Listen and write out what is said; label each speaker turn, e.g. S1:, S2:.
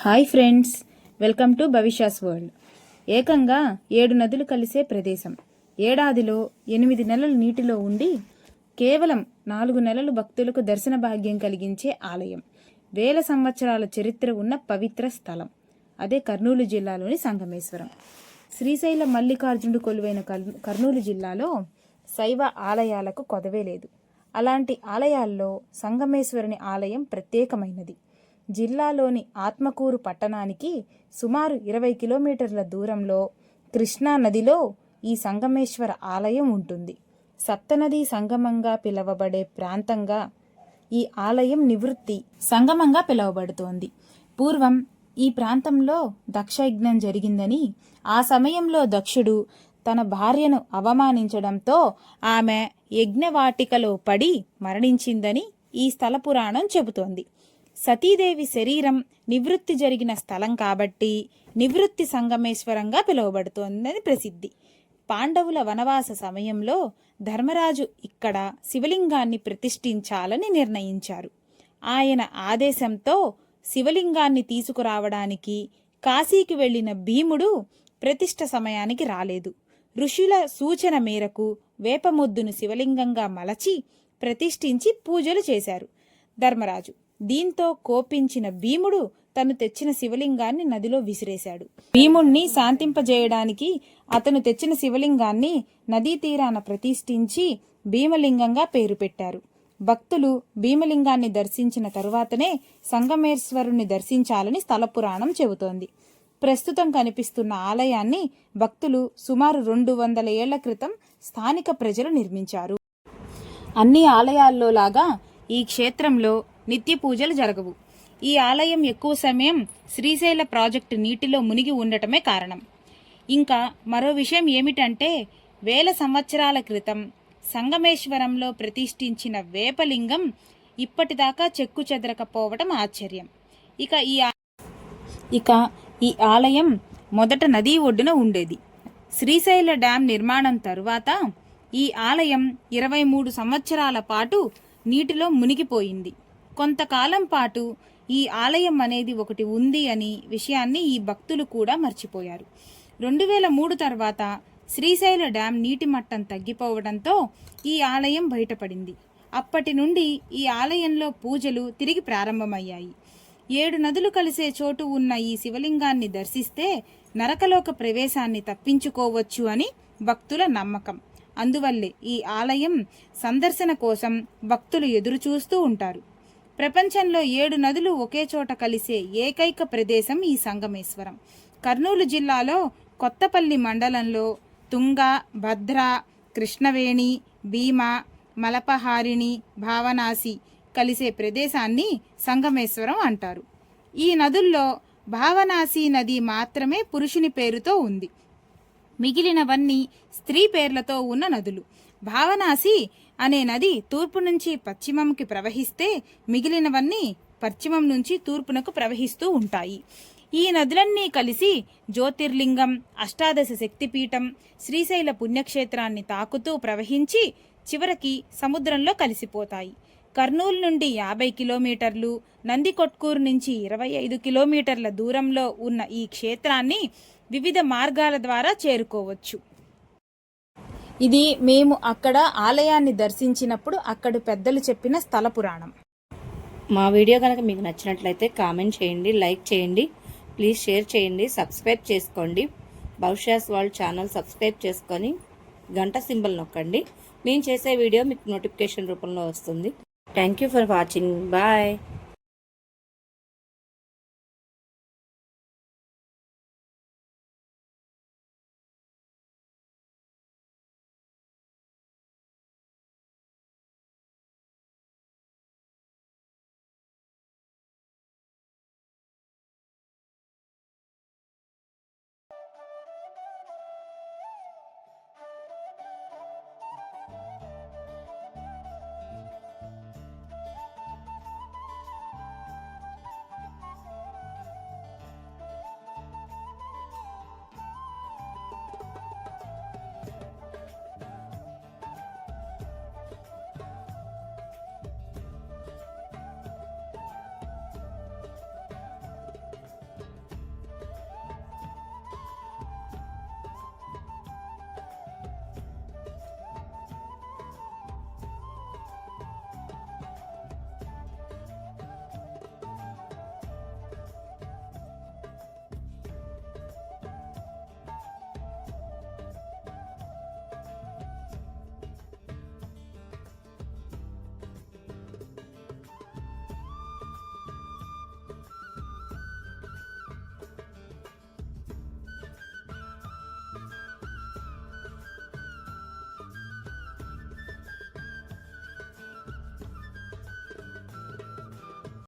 S1: Hi friends welcome to Bhavishyas world. ఏకంగా ఏడు నదులు కలిసే ప్రదేశం. ఏడాదిలో ఎనిమిది నెలలు నీటిలో ఉండి కేవలం నాలుగు నెలలు భక్తులకు దర్శన భాగ్యం కలిగించే ఆలయం. వేల సంవత్సరాల చరిత్ర ఉన్న పవిత్ర స్థలం. అదే కర్నూలు జిల్లాలోని సంగమేశ్వరం. శ్రీశైల మల్లికార్జునుడు కొలువైన కర్- కర్నూలు జిల్లాలో శైవ ఆలయాలకు కొదవే లేదు. అలాంటి ఆలయాల్లో సంగమేశ్వరుని ఆలయం ప్రత్యేకమైనది. జిల్లాలోని ఆత్మకూరు పట్టణానికి సుమారు ఇరవై కిలోమీటర్ల దూరంలో కృష్ణా నదిలో ఈ సంగమేశ్వర ఆలయం ఉంటుంది. సప్తనది సంగమంగా పిలవబడే ప్రాంతంగా ఈ ఆలయం నివృత్తి సంగమంగా పిలువబడుతోంది. పూర్వం ఈ ప్రాంతంలో దక్షయజ్ఞం జరిగిందని ఆ సమయంలో దక్షుడు తన భార్యను అవమానించడంతో ఆమె యజ్ఞవాటికలో పడి మరణించిందని ఈ స్థల పురాణం చెబుతోంది. సతీదేవి శరీరం నివృత్తి జరిగిన స్థలం కాబట్టి నివృత్తి సంగమేశ్వరంగా పిలువబడుతోందని ప్రసిద్ధి. పాండవుల వనవాస సమయంలో ధర్మరాజు ఇక్కడ శివలింగాన్ని ప్రతిష్ఠించాలని నిర్ణయించారు. ఆయన ఆదేశంతో శివలింగాన్ని తీసుకురావడానికి కాశీకి వెళ్ళిన భీముడు ప్రతిష్ఠ సమయానికి రాలేదు. ఋషుల సూచన మేరకు వేపమొద్దును శివలింగంగా మలచి ప్రతిష్ఠించి పూజలు చేశారు ధర్మరాజు. దీంతో కోపించిన భీముడు తను తెచ్చిన శివలింగాన్ని నదిలో విసిరేశాడు. భీముణ్ణి శాంతింపజేయడానికి అతను తెచ్చిన శివలింగాన్ని నదీ తీరాన ప్రతిష్ఠించి భీమలింగంగా పేరు పెట్టారు. భక్తులు భీమలింగాన్ని దర్శించిన తరువాతనే సంగమేశ్వరుణ్ణి దర్శించాలని స్థల పురాణం చెబుతోంది. ప్రస్తుతం కనిపిస్తున్న ఆలయాన్ని భక్తులు సుమారు రెండు వందల ఏళ్ళ క్రితం స్థానిక ప్రజలు నిర్మించారు. అన్ని ఆలయాల్లో లాగా ఈ క్షేత్రంలో నిత్య పూజలు జరగవు. ఈ ఆలయం ఎక్కువ సమయం శ్రీశైల ప్రాజెక్టు నీటిలో మునిగి ఉండటమే కారణం. ఇంకా మరో విషయం ఏమిటంటే వేల సంవత్సరాల క్రితం సంగమేశ్వరంలో ప్రతిష్ఠించిన వేపలింగం ఇప్పటిదాకా చెక్కు చెదరకపోవటం ఆశ్చర్యం. ఇక ఈ ఇక ఈ ఆలయం మొదట నదీ ఒడ్డున ఉండేది. శ్రీశైల డ్యాం నిర్మాణం తరువాత ఈ ఆలయం ఇరవై మూడు సంవత్సరాల పాటు నీటిలో మునిగిపోయింది. కొంతకాలం పాటు ఈ ఆలయం అనేది ఒకటి ఉంది అని విషయాన్ని ఈ భక్తులు కూడా మర్చిపోయారు. రెండు వేల మూడు తర్వాత శ్రీశైల డ్యాం నీటి మట్టం తగ్గిపోవడంతో ఈ ఆలయం బయటపడింది. అప్పటి నుండి ఈ ఆలయంలో పూజలు తిరిగి ప్రారంభమయ్యాయి. ఏడు నదులు కలిసే చోటు ఉన్న ఈ శివలింగాన్ని దర్శిస్తే నరకలోక ప్రవేశాన్ని తప్పించుకోవచ్చు అని భక్తుల నమ్మకం. అందువల్లే ఈ ఆలయం సందర్శన కోసం భక్తులు ఎదురుచూస్తూ ఉంటారు. ప్రపంచంలో ఏడు నదులు ఒకే చోట కలిసే ఏకైక ప్రదేశం ఈ సంగమేశ్వరం. కర్నూలు జిల్లాలో కొత్తపల్లి మండలంలో తుంగ భద్ర కృష్ణవేణి భీమ మలపహారిణి భావనాసి కలిసే ప్రదేశాన్ని సంగమేశ్వరం అంటారు. ఈ నదుల్లో భావనాసి నది మాత్రమే పురుషుని పేరుతో ఉంది. మిగిలినవన్నీ స్త్రీ పేర్లతో ఉన్న నదులు. భావనాసి అనే నది తూర్పు నుంచి పశ్చిమంకి ప్రవహిస్తే మిగిలినవన్నీ పశ్చిమం నుంచి తూర్పునకు ప్రవహిస్తూ ఉంటాయి. ఈ నదులన్నీ కలిసి జ్యోతిర్లింగం అష్టాదశ శక్తిపీఠం శ్రీశైల పుణ్యక్షేత్రాన్ని తాకుతూ ప్రవహించి చివరికి సముద్రంలో కలిసిపోతాయి. కర్నూలు నుండి యాభై కిలోమీటర్లు నందికొట్కూరు నుంచి ఇరవై ఐదు కిలోమీటర్ల దూరంలో ఉన్న ఈ క్షేత్రాన్ని వివిధ మార్గాల ద్వారా చేరుకోవచ్చు. ఇది మేము అక్కడ ఆలయాన్ని దర్శించినప్పుడు అక్కడ పెద్దలు చెప్పిన స్థల పురాణం.
S2: మా వీడియో కనుక మీకు నచ్చినట్లయితే కామెంట్ చేయండి లైక్ చేయండి ప్లీజ్ షేర్ చేయండి సబ్స్క్రైబ్ చేసుకోండి. భవిష్యత్ వరల్డ్ ఛానల్ సబ్స్క్రైబ్ చేసుకొని గంట సింబల్ నొక్కండి. మేము చేసే వీడియో మీకు నోటిఫికేషన్ రూపంలో వస్తుంది. Thank you for watching bye